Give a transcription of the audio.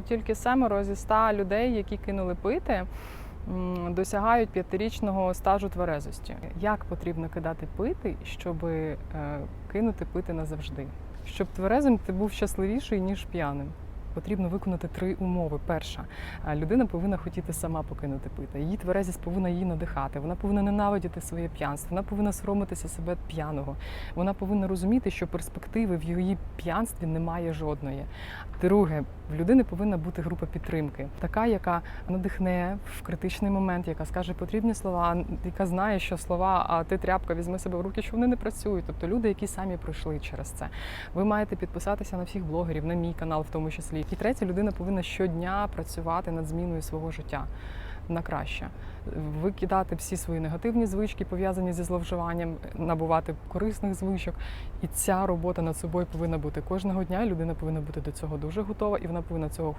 Тільки семеро зі ста людей, які кинули пити, досягають п'ятирічного стажу тверезості. Як потрібно кидати пити, щоб е, кинути пити назавжди? Щоб тверезим ти був щасливіший, ніж п'яним. Потрібно виконати три умови. Перша е, людина повинна хотіти сама покинути пити. Її тверезість повинна її надихати. Вона повинна ненавидіти своє п'янство. Вона повинна соромитися себе п'яного. Вона повинна розуміти, що перспективи в її п'янстві немає жодної. Друге, в людини повинна бути група підтримки, така, яка надихне в критичний момент, яка скаже потрібні слова, яка знає, що слова, а ти тряпка, візьми себе в руки, що вони не працюють. Тобто люди, які самі пройшли через це. Ви маєте підписатися на всіх блогерів, на мій канал в тому числі. І третя людина повинна щодня працювати над зміною свого життя на краще, викидати всі свої негативні звички, пов'язані зі зловживанням, набувати корисних звичок. І ця робота над собою повинна бути кожного дня. Людина повинна бути до цього дуже готова, і вона повинна цього